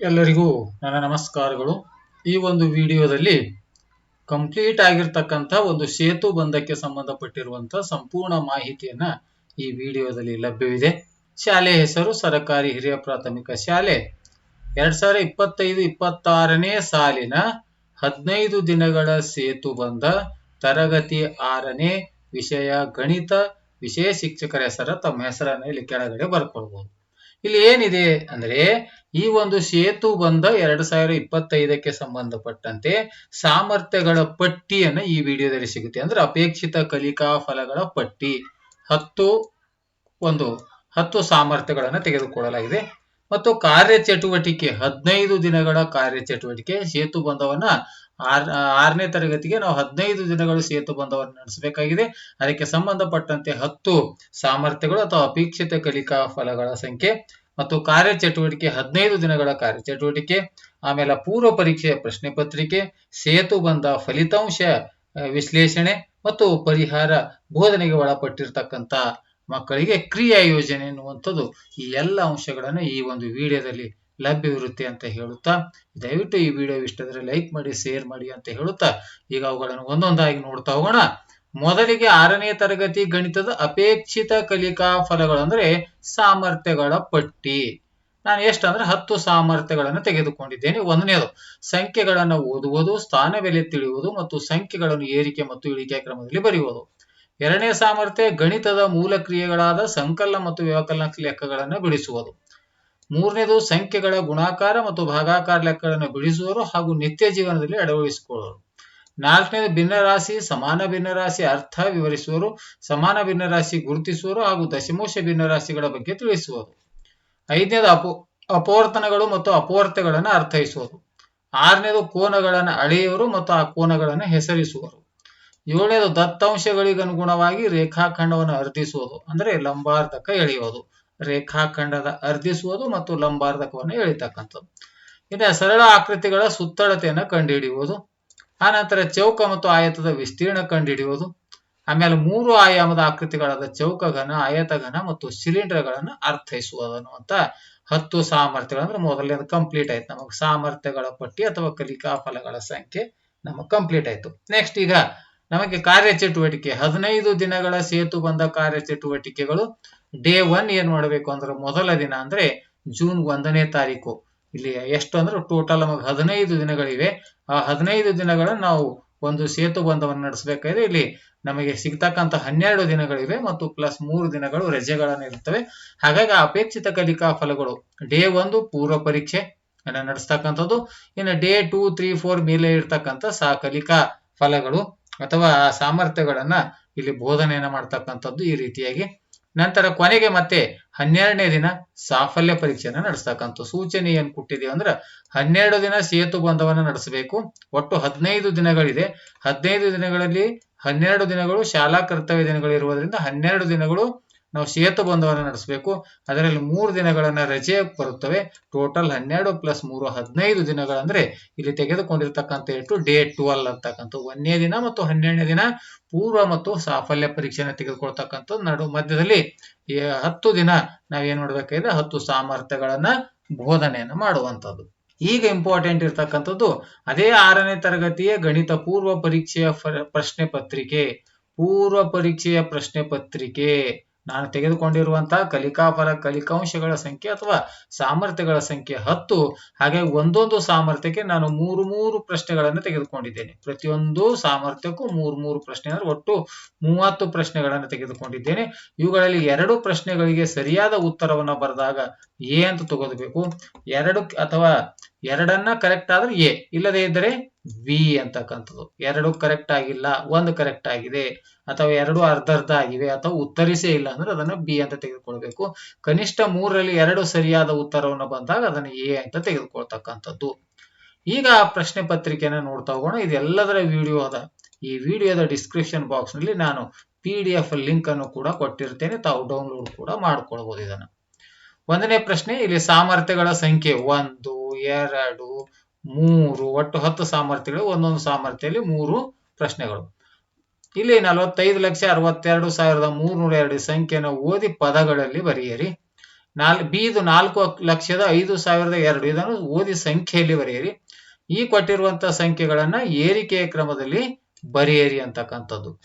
ಎಲ್ಲರಿಗೂ ನನ್ನ ನಮಸ್ಕಾರಗಳು. ಈ ಒಂದು ವಿಡಿಯೋದಲ್ಲಿ ಕಂಪ್ಲೀಟ್ ಆಗಿರ್ತಕ್ಕಂಥ ಒಂದು ಸೇತು ಬಂಧಕ್ಕೆ ಸಂಬಂಧಪಟ್ಟಿರುವಂತಹ ಸಂಪೂರ್ಣ ಮಾಹಿತಿಯನ್ನ ಈ ವಿಡಿಯೋದಲ್ಲಿ ಲಭ್ಯವಿದೆ. ಶಾಲೆ ಹೆಸರು ಸರಕಾರಿ ಹಿರಿಯ ಪ್ರಾಥಮಿಕ ಶಾಲೆ. ಎರಡ್ ಸಾವಿರದ ಇಪ್ಪತ್ತೈದು, ಇಪ್ಪತ್ತಾರನೇ ಸಾಲಿನ ಹದಿನೈದು ದಿನಗಳ ಸೇತು ಬಂಧ ತರಗತಿ ಆರನೇ ವಿಷಯ ಗಣಿತ ವಿಷಯ ಶಿಕ್ಷಕರ ಹೆಸರ ತಮ್ಮ ಹೆಸರನ್ನ ಇಲ್ಲಿ ಕೆಳಗಡೆ ಬರ್ಕೊಳ್ಬಹುದು ಇಲ್ಲಿ ಏನಿದೆ ಅಂದ್ರೆ ಈ ಒಂದು ಸೇತು ಬಂಧ ಎರಡ್ ಸಾವಿರ ಇಪ್ಪತ್ತೈದಕ್ಕೆ ಸಂಬಂಧಪಟ್ಟಂತೆ ಸಾಮರ್ಥ್ಯಗಳ ಪಟ್ಟಿಯನ್ನು ಈ ವಿಡಿಯೋದಲ್ಲಿ ಸಿಗುತ್ತೆ. ಅಂದ್ರೆ ಅಪೇಕ್ಷಿತ ಕಲಿಕಾ ಫಲಗಳ ಪಟ್ಟಿ. ಹತ್ತು ಒಂದು, ಹತ್ತು ಸಾಮರ್ಥ್ಯಗಳನ್ನು ತೆಗೆದುಕೊಳ್ಳಲಾಗಿದೆ. ಮತ್ತು ಕಾರ್ಯಚಟುವಟಿಕೆ, ಹದಿನೈದು ದಿನಗಳ ಕಾರ್ಯಚಟುವಟಿಕೆ ಸೇತು ಬಂಧವನ್ನ ಆರ್, ಆರನೇ ತರಗತಿಗೆ ನಾವು ಹದಿನೈದು ದಿನಗಳು ಸೇತು ಬಂಧವನ್ನು ನಡೆಸಬೇಕಾಗಿದೆ. ಅದಕ್ಕೆ ಸಂಬಂಧಪಟ್ಟಂತೆ ಹತ್ತು ಸಾಮರ್ಥ್ಯಗಳು ಅಥವಾ ಅಪೇಕ್ಷಿತ ಕಲಿಕಾ ಫಲಗಳ ಸಂಖ್ಯೆ ಮತ್ತು ಕಾರ್ಯಚಟುವಟಿಕೆ, ಹದಿನೈದು ದಿನಗಳ ಕಾರ್ಯಚಟುವಟಿಕೆ, ಆಮೇಲೆ ಪೂರ್ವ ಪರೀಕ್ಷೆಯ ಪ್ರಶ್ನೆ ಪತ್ರಿಕೆ, ಸೇತು ಬಂಧ ಫಲಿತಾಂಶ ವಿಶ್ಲೇಷಣೆ ಮತ್ತು ಪರಿಹಾರ ಬೋಧನೆಗೆ ಒಳಪಟ್ಟಿರ್ತಕ್ಕಂಥ ಮಕ್ಕಳಿಗೆ ಕ್ರಿಯಾ ಯೋಜನೆ ಎನ್ನುವಂಥದ್ದು ಈ ಎಲ್ಲ ಅಂಶಗಳನ್ನು ಈ ಒಂದು ವಿಡಿಯೋದಲ್ಲಿ ಲಭ್ಯವಿರುತ್ತೆ ಅಂತ ಹೇಳುತ್ತಾ, ದಯವಿಟ್ಟು ಈ ವಿಡಿಯೋ ಇಷ್ಟಾದರೆ ಲೈಕ್ ಮಾಡಿ ಶೇರ್ ಮಾಡಿ ಅಂತ ಹೇಳುತ್ತಾ, ಈಗ ಅವುಗಳನ್ನು ಒಂದೊಂದಾಗಿ ನೋಡ್ತಾ ಹೋಗೋಣ. ಮೊದಲಿಗೆ ಆರನೇ ತರಗತಿ ಗಣಿತದ ಅಪೇಕ್ಷಿತ ಕಲಿಕಾ ಫಲಗಳಂದ್ರೆ ಸಾಮರ್ಥ್ಯಗಳ ಪಟ್ಟಿ. ನಾನು ಎಷ್ಟಂದ್ರೆ ಹತ್ತು ಸಾಮರ್ಥ್ಯಗಳನ್ನು ತೆಗೆದುಕೊಂಡಿದ್ದೇನೆ. ಒಂದನೇದು, ಸಂಖ್ಯೆಗಳನ್ನು ಓದುವುದು ಸ್ಥಾನ ಬೆಲೆ ತಿಳಿಯುವುದು ಮತ್ತು ಸಂಖ್ಯೆಗಳನ್ನು ಏರಿಕೆ ಮತ್ತು ಇಳಿಕೆ ಕ್ರಮದಲ್ಲಿ ಬರೆಯುವುದು. ಎರಡನೇ ಸಾಮರ್ಥ್ಯ, ಗಣಿತದ ಮೂಲ ಕ್ರಿಯೆಗಳಾದ ಸಂಕಲನ ಮತ್ತು ವ್ಯವಕಲನ ಲೆಕ್ಕಗಳನ್ನು ಬಿಡಿಸುವುದು. ಮೂರನೇದು ಸಂಖ್ಯೆಗಳ ಗುಣಾಕಾರ ಮತ್ತು ಭಾಗಾಕಾರ ಲೆಕ್ಕಗಳನ್ನು ಬಿಡಿಸುವರು ಹಾಗೂ ನಿತ್ಯ ಜೀವನದಲ್ಲಿ ಅಳವಡಿಸಿಕೊಳ್ಳುವರು ನಾಲ್ಕನೇದು ಭಿನ್ನರಾಶಿ, ಸಮಾನ ಭಿನ್ನರಾಶಿ ಅರ್ಥ ವಿವರಿಸುವರು, ಸಮಾನ ಭಿನ್ನರಾಶಿ ಗುರುತಿಸುವರು ಹಾಗೂ ದಶಮೋಶ ಭಿನ್ನರಾಶಿಗಳ ಬಗ್ಗೆ ತಿಳಿಸುವರು. ಐದನೇದು ಅಪೋ, ಅಪವರ್ತನಗಳು ಮತ್ತು ಅಪವರ್ತಗಳನ್ನು ಅರ್ಥೈಸುವರು. ಆರನೇದು ಕೋನಗಳನ್ನು ಅಳೆಯುವರು ಮತ್ತು ಆ ಕೋನಗಳನ್ನು ಹೆಸರಿಸುವರು. ಏಳನೇದು ದತ್ತಾಂಶಗಳಿಗನುಗುಣವಾಗಿ ರೇಖಾಖಂಡವನ್ನು ಅರ್ಧಿಸುವುದು, ಅಂದ್ರೆ ಲಂಬಾರ್ಧಕ ಎಳೆಯುವುದು. ರೇಖಾಖಂಡದ ಅರ್ಧಿಸುವುದು ಮತ್ತು ಲಂಬಾರ್ಧಕವನ್ನು ಎಳಿತಕ್ಕಂಥದ್ದು. ಇನ್ನು ಸರಳ ಆಕೃತಿಗಳ ಸುತ್ತಳತೆಯನ್ನು ಕಂಡುಹಿಡಿಯುವುದು. ಆನಂತರ ಚೌಕ ಮತ್ತು ಆಯತದ ವಿಸ್ತೀರ್ಣ ಕಂಡುಹಿಡಿಯುವುದು. ಆಮೇಲೆ ಮೂರು ಆಯಾಮದ ಆಕೃತಿಗಳಾದ ಚೌಕಘನ, ಆಯತಘನ ಮತ್ತು ಸಿಲಿಂಡರ್ಗಳನ್ನು ಅರ್ಥೈಸುವುದು ಅನ್ನುವಂತ ಹತ್ತು ಸಾಮರ್ಥ್ಯಗಳು ಅಂದ್ರೆ ಮೊದಲನೇದು ಕಂಪ್ಲೀಟ್ ಆಯ್ತು. ನಮಗೆ ಸಾಮರ್ಥ್ಯಗಳ ಪಟ್ಟಿ ಅಥವಾ ಕಲಿಕಾ ಫಲಗಳ ಸಂಖ್ಯೆ ನಮಗೆ ಕಂಪ್ಲೀಟ್ ಆಯ್ತು. ನೆಕ್ಸ್ಟ್ ಈಗ ನಮಗೆ ಕಾರ್ಯಚಟುವಟಿಕೆ. ಹದಿನೈದು ದಿನಗಳ ಸೇತು ಬಂದ ಕಾರ್ಯಚಟುವಟಿಕೆಗಳು. ಡೇ ಒನ್ ಏನ್ ಮಾಡಬೇಕು ಅಂದ್ರೆ ಮೊದಲ ದಿನ ಅಂದ್ರೆ ಜೂನ್ ಒಂದನೇ ತಾರೀಕು. ಇಲ್ಲಿ ಎಷ್ಟು ಅಂದ್ರೆ ಟೋಟಲ್ ನಮಗೆ ಹದಿನೈದು ದಿನಗಳಿವೆ. ಆ ಹದಿನೈದು ದಿನಗಳನ್ನು ನಾವು ಒಂದು ಸೇತು ಬಂಧವನ್ನು ನಡೆಸಬೇಕಾದ್ರೆ ಇಲ್ಲಿ ನಮಗೆ ಸಿಗ್ತಕ್ಕಂತ ಹನ್ನೆರಡು ದಿನಗಳಿವೆ ಮತ್ತು ಪ್ಲಸ್ ಮೂರು ದಿನಗಳು ರಜೆಗಳನ್ನು ಇರುತ್ತವೆ. ಹಾಗಾಗಿ ಅಪೇಕ್ಷಿತ ಕಲಿಕಾ ಫಲಗಳು. ಡೇ ಒಂದು ಪೂರ್ವ ಪರೀಕ್ಷೆ. ನಡೆಸ್ತಕ್ಕಂಥದ್ದು. ಇನ್ನು ಡೇ ಟೂ ತ್ರೀ ಫೋರ್ ಮೇಲೆ ಇರ್ತಕ್ಕಂಥ ಸಾ ಕಲಿಕಾ ಫಲಗಳು ಅಥವಾ ಸಾಮರ್ಥ್ಯಗಳನ್ನ ಇಲ್ಲಿ ಬೋಧನೆಯನ್ನ ಮಾಡ್ತಕ್ಕಂಥದ್ದು ಈ ರೀತಿಯಾಗಿ. ನಂತರ ಕೊನೆಗೆ ಮತ್ತೆ ಹನ್ನೆರಡನೇ ದಿನ ಸಾಫಲ್ಯ ಪರೀಕ್ಷೆನ ನಡೆಸ್ತಕ್ಕಂಥ ಸೂಚನೆ ಏನ್ ಕೊಟ್ಟಿದೆ ಅಂದ್ರೆ ಹನ್ನೆರಡು ದಿನ ಸೇತು ಬಂಧವನ್ನ ನಡೆಸಬೇಕು. ಒಟ್ಟು ಹದಿನೈದು ದಿನಗಳಿದೆ. ಹದಿನೈದು ದಿನಗಳಲ್ಲಿ ಹನ್ನೆರಡು ದಿನಗಳು ಶಾಲಾ ಕರ್ತವ್ಯ ದಿನಗಳು ಇರುವುದರಿಂದ ಹನ್ನೆರಡು ದಿನಗಳು ನಾವು ಶ್ವೇತ ಬಂಧವನ್ನು ನಡೆಸಬೇಕು. ಅದರಲ್ಲಿ ಮೂರು ದಿನಗಳನ್ನ ರಜೆ ಬರುತ್ತವೆ. ಟೋಟಲ್ ಹನ್ನೆರಡು ಪ್ಲಸ್ ಮೂರು ಹದಿನೈದು ದಿನಗಳಂದ್ರೆ ಇಲ್ಲಿ ತೆಗೆದುಕೊಂಡಿರ್ತಕ್ಕಂಥ ಎಷ್ಟು ಡೇ ಟ್ವೆಲ್ ಅಂತಕ್ಕಂಥ ಒಂದನೇ ದಿನ ಮತ್ತು ಹನ್ನೆರಡನೇ ದಿನ ಪೂರ್ವ ಮತ್ತು ಸಾಫಲ್ಯ ಪರೀಕ್ಷೆನ ತೆಗೆದುಕೊಳ್ತಕ್ಕಂಥ ನಡು ಮಧ್ಯದಲ್ಲಿ. ಹತ್ತು ದಿನ ನಾವೇನ್ ಮಾಡ್ಬೇಕಾಗಿದೆ? ಹತ್ತು ಸಾಮರ್ಥ್ಯಗಳನ್ನ ಬೋಧನೆಯನ್ನು ಮಾಡುವಂತದ್ದು ಈಗ ಇಂಪಾರ್ಟೆಂಟ್ ಇರ್ತಕ್ಕಂಥದ್ದು ಅದೇ ಆರನೇ ತರಗತಿಯ ಗಣಿತ ಪೂರ್ವ ಪರೀಕ್ಷೆಯ ಪ್ರಶ್ನೆ ಪತ್ರಿಕೆ. ಪೂರ್ವ ಪರೀಕ್ಷೆಯ ಪ್ರಶ್ನೆ ಪತ್ರಿಕೆ. ನಾನು ತೆಗೆದುಕೊಂಡಿರುವಂತಹ ಕಲಿಕಾಫಲ ಕಲಿಕಾಂಶಗಳ ಸಂಖ್ಯೆ ಅಥವಾ ಸಾಮರ್ಥ್ಯಗಳ ಸಂಖ್ಯೆ ಹತ್ತು. ಹಾಗೆ ಒಂದೊಂದು ಸಾಮರ್ಥ್ಯಕ್ಕೆ ನಾನು ಮೂರು ಮೂರು ಪ್ರಶ್ನೆಗಳನ್ನು ತೆಗೆದುಕೊಂಡಿದ್ದೇನೆ. ಪ್ರತಿಯೊಂದು ಸಾಮರ್ಥ್ಯಕ್ಕೂ ಮೂರು ಮೂರು ಪ್ರಶ್ನೆ ಅಂದ್ರೆ ಒಟ್ಟು ಮೂವತ್ತು ಪ್ರಶ್ನೆಗಳನ್ನು ತೆಗೆದುಕೊಂಡಿದ್ದೇನೆ. ಇವುಗಳಲ್ಲಿ ಎರಡು ಪ್ರಶ್ನೆಗಳಿಗೆ ಸರಿಯಾದ ಉತ್ತರವನ್ನು ಬರೆದಾಗ ಎ ಅಂತ ತಗೋಬೇಕು. ಎರಡು ಅಥವಾ ಎರಡನ್ನ ಕರೆಕ್ಟ್ ಆದ್ರೆ ಎ. ಇಲ್ಲದೆ ಇದ್ದರೆ ಬಿ ಅಂತಕ್ಕಂಥದ್ದು. ಎರಡು ಕರೆಕ್ಟ್ ಆಗಿಲ್ಲ, ಒಂದು ಕರೆಕ್ಟ್ ಆಗಿದೆ, ಅಥವಾ ಎರಡು ಅರ್ಧ ಅರ್ಧ ಆಗಿವೆ, ಅಥವಾ ಉತ್ತರಿಸೇ ಇಲ್ಲ ಅಂದ್ರೆ ಅದನ್ನ ಬಿ ಅಂತ ತೆಗೆದುಕೊಳ್ಬೇಕು. ಕನಿಷ್ಠ ಮೂರರಲ್ಲಿ ಎರಡು ಸರಿಯಾದ ಉತ್ತರವನ್ನು ಬಂದಾಗ ಅದನ್ನ ಎ ಅಂತ ತೆಗೆದುಕೊಳ್ತಕ್ಕಂಥದ್ದು. ಈಗ ಆ ಪ್ರಶ್ನೆ ಪತ್ರಿಕೆನ ನೋಡ್ತಾ ಹೋಗೋಣ. ಇದೆಲ್ಲದರ ವಿಡಿಯೋ ಅದ. ಈ ವಿಡಿಯೋದ ಡಿಸ್ಕ್ರಿಪ್ಷನ್ ಬಾಕ್ಸ್ನಲ್ಲಿ ನಾನು ಪಿ ಡಿ ಎಫ್ ಲಿಂಕ್ ಅನ್ನು ಕೂಡ ಕೊಟ್ಟಿರ್ತೇನೆ. ತಾವು ಡೌನ್ಲೋಡ್ ಕೂಡ ಮಾಡ್ಕೊಳ್ಬಹುದು ಇದನ್ನ. ಒಂದನೇ ಪ್ರಶ್ನೆ, ಇಲ್ಲಿ ಸಾಮರ್ಥ್ಯಗಳ ಸಂಖ್ಯೆ ಒಂದು, ಎರಡು, ಮೂರು, ಒಟ್ಟು ಹತ್ತು ಸಾಮರ್ಥ್ಯಗಳು, ಒಂದೊಂದು ಸಾಮರ್ಥ್ಯದಲ್ಲಿ ಮೂರು ಪ್ರಶ್ನೆಗಳು. ಇಲ್ಲಿ ನಲವತ್ತೈದು ಲಕ್ಷ ಅರವತ್ತೆರಡು ಸಾವಿರದ ಮೂರ್ನೂರ ಎರಡು ಸಂಖ್ಯೆಯನ್ನು ಓದಿ ಪದಗಳಲ್ಲಿ ಬರೆಯಿರಿ. ನಾಲ್, ಬಿದು ನಾಲ್ಕು ಲಕ್ಷದ ಐದು ಸಾವಿರದ ಎರಡು, ಇದನ್ನು ಓದಿ ಸಂಖ್ಯೆಯಲ್ಲಿ ಬರೆಯಿರಿ. ಈ ಕೊಟ್ಟಿರುವಂತಹ ಸಂಖ್ಯೆಗಳನ್ನ ಏರಿಕೆಯ ಕ್ರಮದಲ್ಲಿ ಬರೆಯಿರಿ ಅಂತಕ್ಕಂಥದ್ದು.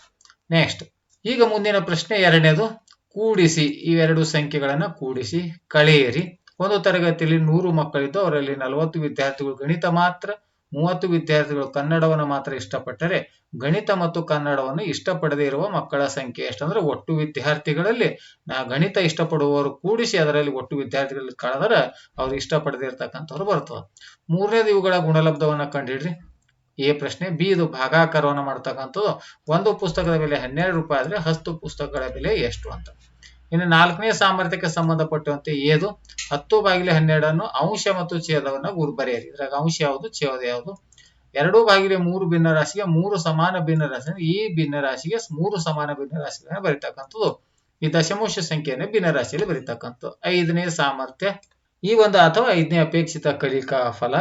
ನೆಕ್ಸ್ಟ್ ಈಗ ಮುಂದಿನ ಪ್ರಶ್ನೆ ಎರಡನೇದು. ಕೂಡಿಸಿ ಇವೆರಡು ಸಂಖ್ಯೆಗಳನ್ನ ಕೂಡಿಸಿ, ಕಳೆಯಿರಿ. ಒಂದು ತರಗತಿಯಲ್ಲಿ ನೂರು ಮಕ್ಕಳಿದ್ದು, ಅವರಲ್ಲಿ ನಲವತ್ತು ವಿದ್ಯಾರ್ಥಿಗಳು ಗಣಿತ ಮಾತ್ರ, ಮೂವತ್ತು ವಿದ್ಯಾರ್ಥಿಗಳು ಕನ್ನಡವನ್ನು ಮಾತ್ರ ಇಷ್ಟಪಟ್ಟರೆ, ಗಣಿತ ಮತ್ತು ಕನ್ನಡವನ್ನು ಇಷ್ಟಪಡದೇ ಇರುವ ಮಕ್ಕಳ ಸಂಖ್ಯೆ ಎಷ್ಟಂದ್ರೆ ಒಟ್ಟು ವಿದ್ಯಾರ್ಥಿಗಳಲ್ಲಿ, ನಾ ಗಣಿತ ಇಷ್ಟಪಡುವವರು ಕೂಡಿಸಿ ಅದರಲ್ಲಿ ಒಟ್ಟು ವಿದ್ಯಾರ್ಥಿಗಳಲ್ಲಿ ಕಳೆದರೆ ಅವ್ರು ಇಷ್ಟಪಡದೇ ಇರ್ತಕ್ಕಂಥವ್ರು ಬರ್ತವೆ. ಮೂರನೇದು ಇವುಗಳ ಗುಣಲಬ್ಧವನ್ನ ಕಂಡಿಡ್ರಿ. ಎ ಪ್ರಶ್ನೆ, ಬಿ ಇದು ಭಾಗಾಕಾರವನ್ನು ಮಾಡ್ತಕ್ಕಂಥದ್ದು. ಒಂದು ಪುಸ್ತಕದ ಬೆಲೆ ಹನ್ನೆರಡು ರೂಪಾಯಿ ಆದ್ರೆ ಹತ್ತು ಪುಸ್ತಕಗಳ ಬೆಲೆ ಎಷ್ಟು ಅಂತ. ಇನ್ನು ನಾಲ್ಕನೇ ಸಾಮರ್ಥ್ಯಕ್ಕೆ ಸಂಬಂಧಪಟ್ಟಂತೆ ಏದು? ಹತ್ತು ಬಾಗಿಲೆ ಹನ್ನೆರಡನ್ನು ಅಂಶ ಮತ್ತು ಛೇದವನ್ನ ಗುರು ಬರೆಯಿರಿ ಇದ್ರಾಗ ಅಂಶ ಯಾವುದು? ಛೇದ ಯಾವುದು? ಎರಡು ಬಾಗಿಲೆ ಮೂರು ಭಿನ್ನ ರಾಶಿಗೆ ಮೂರು ಸಮಾನ ಭಿನ್ನ ರಾಶಿ ಈ ಭಿನ್ನ ರಾಶಿಗೆ ಮೂರು ಸಮಾನ ಭಿನ್ನ ರಾಶಿಗಳನ್ನ ಬರೀತಕ್ಕಂಥದ್ದು. ಈ ದಶಮಾಂಶ ಸಂಖ್ಯೆಯನ್ನು ಭಿನ್ನ ರಾಶಿಯಲ್ಲಿ ಬರೀತಕ್ಕಂಥದ್ದು. ಐದನೇ ಸಾಮರ್ಥ್ಯ. ಈ ಒಂದು ಅಥವಾ ಐದನೇ ಅಪೇಕ್ಷಿತ ಕಲಿಕಾ ಫಲ.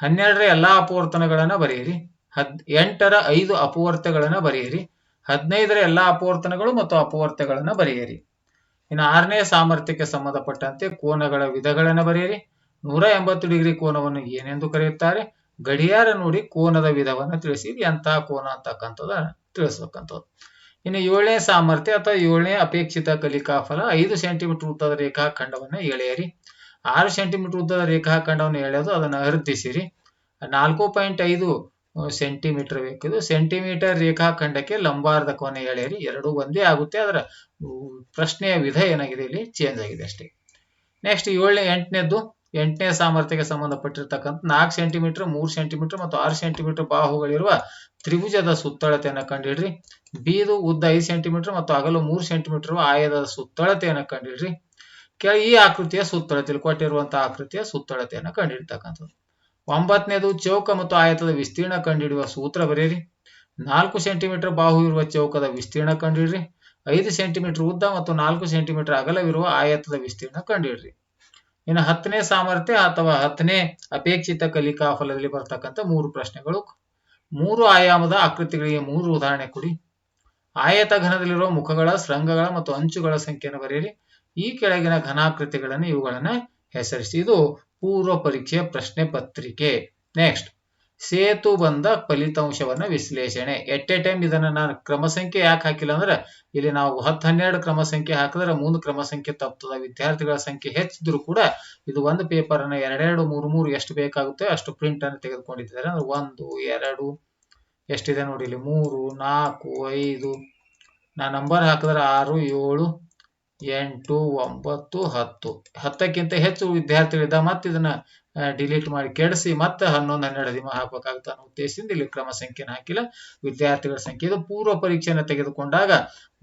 ಹನ್ನೆರಡರ ಎಲ್ಲಾ ಅಪವರ್ತನಗಳನ್ನ ಬರೆಯಿರಿ. ಹದ್, ಎಂಟರ ಐದು ಅಪವರ್ತಗಳನ್ನ ಬರೆಯಿರಿ. ಹದಿನೈದರ ಎಲ್ಲಾ ಅಪವರ್ತನಗಳು ಮತ್ತು ಅಪವರ್ತಗಳನ್ನ ಬರೆಯಿರಿ. ಇನ್ನು ಆರನೇ ಸಾಮರ್ಥ್ಯಕ್ಕೆ ಸಂಬಂಧಪಟ್ಟಂತೆ ಕೋನಗಳ ವಿಧಗಳನ್ನ ಬರೆಯಿರಿ. ನೂರ ಎಂಬತ್ತು ಡಿಗ್ರಿ ಕೋನವನ್ನು ಏನೆಂದು ಕರೆಯುತ್ತಾರೆ? ಗಡಿಯಾರ ನೋಡಿ ಕೋನದ ವಿಧವನ್ನು ತಿಳಿಸಿ ಎಂತಹ ಕೋನ ಅಂತಕ್ಕಂಥದ್ದು ತಿಳಿಸ್ಬೇಕಂಥದ್ದು. ಇನ್ನು ಏಳನೇ ಸಾಮರ್ಥ್ಯ ಅಥವಾ ಏಳನೇ ಅಪೇಕ್ಷಿತ ಕಲಿಕಾ ಫಲ ಐದು ಸೆಂಟಿಮೀಟರ್ ಉದ್ದದ ರೇಖಾಖಂಡವನ್ನ ಎಳೆಯಿರಿ. ಆರು ಸೆಂಟಿಮೀಟರ್ ಉದ್ದದ ರೇಖಾಖಂಡವನ್ನು ಎಳೆದು ಅದನ್ನು ಅರ್ಧಿಸಿರಿ. ನಾಲ್ಕು ಪಾಯಿಂಟ್ ಐದು ಸೆಂಟಿಮೀಟರ್ ಬೇಕಿದು ಸೆಂಟಿಮೀಟರ್ ರೇಖಾಖಂಡಕ್ಕೆ ಲಂಬಾರ್ಧಕವನ್ನು ಎಳೆಯಿರಿ. ಎರಡೂ ಒಂದೇ ಆಗುತ್ತೆ. ಅದರ ಪ್ರಶ್ನೆಯ ವಿಧ ಏನಾಗಿದೆ ಇಲ್ಲಿ? ಚೇಂಜ್ ಆಗಿದೆ ಅಷ್ಟೇ. ನೆಕ್ಸ್ಟ್ ಏಳನೇ, ಎಂಟನೇದ್ದು. ಎಂಟನೇ ಸಾಮರ್ಥ್ಯಕ್ಕೆ ಸಂಬಂಧಪಟ್ಟಿರ್ತಕ್ಕಂಥ ನಾಲ್ಕು ಸೆಂಟಿಮೀಟರ್ ಮೂರು ಸೆಂಟಿಮೀಟರ್ ಮತ್ತು ಆರು ಸೆಂಟಿಮೀಟರ್ ಬಾಹುಗಳಿರುವ ತ್ರಿಭುಜದ ಸುತ್ತಳತೆಯನ್ನು ಕಂಡಿಡ್ರಿ. ಬೀದು, ಉದ್ದ ಐದು ಸೆಂಟಿಮೀಟರ್ ಮತ್ತು ಅಗಲು ಮೂರು ಸೆಂಟಿಮೀಟರ್ ಆಯದ ಸುತ್ತಳತೆಯನ್ನು ಕಂಡಿಡ್ರಿ. ಈ ಆಕೃತಿಯ ಸುತ್ತಳತೆಯಲ್ಲಿ ಕೊಟ್ಟಿರುವಂತಹ ಆಕೃತಿಯ ಸುತ್ತಳತೆಯನ್ನು ಕಂಡಿಡ್ತಕ್ಕಂಥದ್ದು ಒಂಬತ್ತನೇದು ಚೌಕ ಮತ್ತು ಆಯತದ ವಿಸ್ತೀರ್ಣ ಕಂಡುಹಿಡಿಯುವ ಸೂತ್ರ ಬರೆಯಿರಿ. ನಾಲ್ಕು ಸೆಂಟಿಮೀಟರ್ ಬಾಹು ಇರುವ ಚೌಕದ ವಿಸ್ತೀರ್ಣ ಕಂಡುಹಿಡ್ರಿ. ಐದು ಸೆಂಟಿಮೀಟರ್ ಉದ್ದ ಮತ್ತು ನಾಲ್ಕು ಸೆಂಟಿಮೀಟರ್ ಅಗಲವಿರುವ ಆಯತದ ವಿಸ್ತೀರ್ಣ ಕಂಡುಹಿಡ್ರಿ. ಇನ್ನು ಹತ್ತನೇ ಸಾಮರ್ಥ್ಯ ಅಥವಾ ಹತ್ತನೇ ಅಪೇಕ್ಷಿತ ಕಲಿಕಾ ಫಲದಲ್ಲಿ ಬರ್ತಕ್ಕಂಥ ಮೂರು ಪ್ರಶ್ನೆಗಳು. ಮೂರು ಆಯಾಮದ ಆಕೃತಿಗಳಿಗೆ ಮೂರು ಉದಾಹರಣೆ ಕೊಡಿ. ಆಯತ ಘನದಲ್ಲಿರುವ ಮುಖಗಳ, ಶೃಂಗಗಳ ಮತ್ತು ಅಂಚುಗಳ ಸಂಖ್ಯೆಯನ್ನು ಬರೆಯಿರಿ. ಈ ಕೆಳಗಿನ ಘನಾಕೃತಿಗಳನ್ನು ಇವುಗಳನ್ನ ಹೆಸರಿಸಿ. ಇದು ಪೂರ್ವ ಪರೀಕ್ಷೆ ಪ್ರಶ್ನೆ ಪತ್ರಿಕೆ. ನೆಕ್ಸ್ಟ್ ಸೇತು ಬಂದ ಫಲಿತಾಂಶವನ್ನ ವಿಶ್ಲೇಷಣೆ. ಎಟ್ ಎ ಟೈಮ್ ಇದನ್ನ ನಾನು ಕ್ರಮ ಸಂಖ್ಯೆ ಯಾಕೆ ಹಾಕಿಲ್ಲ ಅಂದ್ರೆ, ಇಲ್ಲಿ ನಾವು ಹತ್ತು ಹನ್ನೆರಡು ಕ್ರಮ ಸಂಖ್ಯೆ ಹಾಕಿದ್ರೆ ಮುಂದೆ ಕ್ರಮ ಸಂಖ್ಯೆ ತಪ್ತದ. ವಿದ್ಯಾರ್ಥಿಗಳ ಸಂಖ್ಯೆ ಹೆಚ್ಚಿದ್ರು ಕೂಡ ಇದು ಒಂದು ಪೇಪರ್ ಅನ್ನ ಎರಡೆರಡು, ಮೂರು ಮೂರು ಎಷ್ಟು ಬೇಕಾಗುತ್ತೆ ಅಷ್ಟು ಪ್ರಿಂಟ್ ಅನ್ನು ತೆಗೆದುಕೊಂಡಿದ್ದಾರೆ. ಅಂದ್ರೆ ಒಂದು, ಎರಡು, ಎಷ್ಟಿದೆ ನೋಡಿ ಇಲ್ಲಿ? ಮೂರು, ನಾಲ್ಕು, ಐದು. ನಾ ನಂಬರ್ ಹಾಕಿದ್ರೆ ಆರು, ಏಳು ಎಂಟು, ಒಂಬತ್ತು, ಹತ್ತು. ಹತ್ತಕ್ಕಿಂತ ಹೆಚ್ಚು ವಿದ್ಯಾರ್ಥಿಗಳಿದ್ದ ಮತ್ತೆ ಇದನ್ನ ಡಿಲೀಟ್ ಮಾಡಿ ಕೆಡಿಸಿ ಮತ್ತೆ ಹನ್ನೊಂದು, ಹನ್ನೆರಡು ದಿನ ಹಾಕಬೇಕಾಗುತ್ತೆ ಅನ್ನೋ ಉದ್ದೇಶದಿಂದ ಇಲ್ಲಿ ಕ್ರಮ ಸಂಖ್ಯೆನ ಹಾಕಿಲ್ಲ. ವಿದ್ಯಾರ್ಥಿಗಳ ಸಂಖ್ಯೆ ಇದು ಪೂರ್ವ ಪರೀಕ್ಷೆಯನ್ನು ತೆಗೆದುಕೊಂಡಾಗ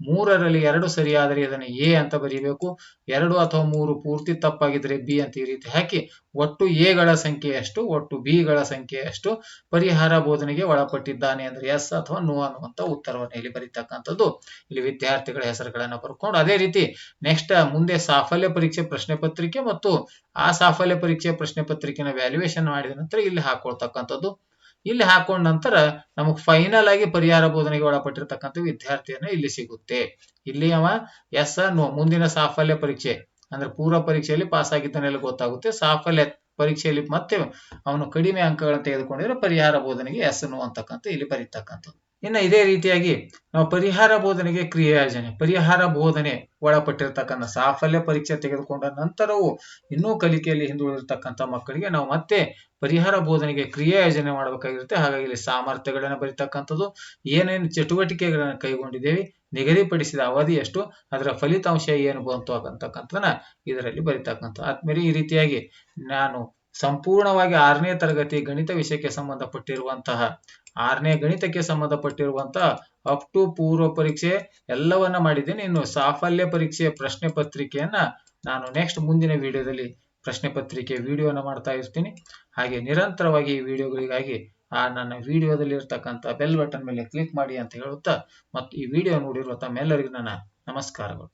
ಮೂರರಲ್ಲಿ ಎರಡು ಸರಿಯಾದರೆ ಇದನ್ನು ಎ ಅಂತ ಬರೀಬೇಕು. ಎರಡು ಅಥವಾ ಮೂರು ಪೂರ್ತಿ ತಪ್ಪಾಗಿದ್ರೆ ಬಿ ಅಂತ ಈ ರೀತಿ ಹಾಕಿ ಒಟ್ಟು ಎಗಳ ಸಂಖ್ಯೆ ಎಷ್ಟು, ಒಟ್ಟು ಬಿಗಳ ಸಂಖ್ಯೆ ಎಷ್ಟು? ಪರಿಹಾರ ಬೋಧನೆಗೆ ಒಳಪಟ್ಟಿದ್ದಾನೆ ಅಂದ್ರೆ ಎಸ್ ಅಥವಾ ನೋ ಅನ್ನುವಂತ ಉತ್ತರವನ್ನು ಇಲ್ಲಿ ಬರೀತಕ್ಕಂಥದ್ದು. ಇಲ್ಲಿ ವಿದ್ಯಾರ್ಥಿಗಳ ಹೆಸರುಗಳನ್ನ ಬರ್ಕೊಂಡು ಅದೇ ರೀತಿ ನೆಕ್ಸ್ಟ್ ಮುಂದೆ ಸಾಫಲ್ಯ ಪರೀಕ್ಷೆ ಪ್ರಶ್ನೆ ಪತ್ರಿಕೆ ಮತ್ತು ಆ ಸಾಫಲ್ಯ ಪರೀಕ್ಷೆ ಪ್ರಶ್ನೆ ಪತ್ರಿಕೆನ ವ್ಯಾಲ್ಯೂಯೇಷನ್ ಮಾಡಿದ ನಂತರ ಇಲ್ಲಿ ಹಾಕೊಳ್ತಕ್ಕಂಥದ್ದು. ಇಲ್ಲಿ ಹಾಕೊಂಡ ನಂತರ ನಮಗ್ ಫೈನಲ್ ಆಗಿ ಪರಿಹಾರ ಬೋಧನೆಗೆ ಒಳಪಟ್ಟಿರ್ತಕ್ಕಂಥ ವಿದ್ಯಾರ್ಥಿಯನ್ನ ಇಲ್ಲಿ ಸಿಗುತ್ತೆ. ಇಲ್ಲಿ ಅವ ಎಸ್, ನೋ, ಮುಂದಿನ ಸಾಫಲ್ಯ ಪರೀಕ್ಷೆ, ಅಂದ್ರೆ ಪೂರ್ವ ಪರೀಕ್ಷೆಯಲ್ಲಿ ಪಾಸ್ ಆಗಿದ್ದಾನೆಲ್ಲ ಗೊತ್ತಾಗುತ್ತೆ. ಸಾಫಲ್ಯ ಪರೀಕ್ಷೆಯಲ್ಲಿ ಮತ್ತೆ ಅವನು ಕಡಿಮೆ ಅಂಕಗಳನ್ನು ತೆಗೆದುಕೊಂಡಿದ್ರೆ ಪರಿಹಾರ ಬೋಧನೆಗೆ ಎಸ್, ನೋ ಅಂತಕ್ಕಂಥ ಇಲ್ಲಿ ಬರೀತಕ್ಕಂಥದ್ದು. ಇನ್ನು ಇದೇ ರೀತಿಯಾಗಿ ನಾವು ಪರಿಹಾರ ಬೋಧನೆಗೆ ಕ್ರಿಯೆ ಯೋಜನೆ ಪರಿಹಾರ ಬೋಧನೆ ಒಳಪಟ್ಟಿರ್ತಕ್ಕಂಥ ಸಾಫಲ್ಯ ಪರೀಕ್ಷೆ ತೆಗೆದುಕೊಂಡ ನಂತರವೂ ಇನ್ನೂ ಕಲಿಕೆಯಲ್ಲಿ ಹಿಂದುಳಿದಿರ್ತಕ್ಕಂಥ ಮಕ್ಕಳಿಗೆ ನಾವು ಮತ್ತೆ ಪರಿಹಾರ ಬೋಧನೆಗೆ ಕ್ರಿಯಾಯೋಜನೆ ಮಾಡಬೇಕಾಗಿರುತ್ತೆ. ಹಾಗಾಗಿ ಇಲ್ಲಿ ಸಾಮರ್ಥ್ಯಗಳನ್ನು ಬರೀತಕ್ಕಂಥದ್ದು, ಏನೇನು ಚಟುವಟಿಕೆಗಳನ್ನು ಕೈಗೊಂಡಿದ್ದೇವೆ, ನಿಗದಿಪಡಿಸಿದ ಅವಧಿ ಎಷ್ಟು, ಅದರ ಫಲಿತಾಂಶ ಏನು ಬಂತು ಅಂತಕ್ಕಂಥದನ್ನ ಇದರಲ್ಲಿ ಬರೀತಕ್ಕಂಥ. ಆದ್ಮೇಲೆ ಈ ರೀತಿಯಾಗಿ ನಾನು ಸಂಪೂರ್ಣವಾಗಿ ಆರನೇ ತರಗತಿ ಗಣಿತ ವಿಷಯಕ್ಕೆ ಸಂಬಂಧಪಟ್ಟಿರುವಂತಹ, ಆರನೇ ಗಣಿತಕ್ಕೆ ಸಂಬಂಧಪಟ್ಟಿರುವಂತಹ ಅಪ್ ಟು ಪೂರ್ವ ಪರೀಕ್ಷೆ ಎಲ್ಲವನ್ನ ಮಾಡಿದ್ದೀನಿ. ಇನ್ನು ಸಾಫಲ್ಯ ಪರೀಕ್ಷೆಯ ಪ್ರಶ್ನೆ ಪತ್ರಿಕೆಯನ್ನ ನಾನು ನೆಕ್ಸ್ಟ್ ಮುಂದಿನ ವಿಡಿಯೋದಲ್ಲಿ ಪ್ರಶ್ನೆ ಪತ್ರಿಕೆ ವಿಡಿಯೋನ ಮಾಡ್ತಾ ಇರ್ತೀನಿ. ಹಾಗೆ ನಿರಂತರವಾಗಿ ಈ ವಿಡಿಯೋಗಳಿಗಾಗಿ ಆ ನನ್ನ ವಿಡಿಯೋದಲ್ಲಿ ಇರ್ತಕ್ಕಂಥ ಬೆಲ್ ಬಟನ್ ಮೇಲೆ ಕ್ಲಿಕ್ ಮಾಡಿ ಅಂತ ಹೇಳುತ್ತಾ ಮತ್ತು ಈ ವಿಡಿಯೋ ನೋಡಿರುವ ತಮ್ಮೆಲ್ಲರಿಗೂ ನನ್ನ ನಮಸ್ಕಾರಗಳು.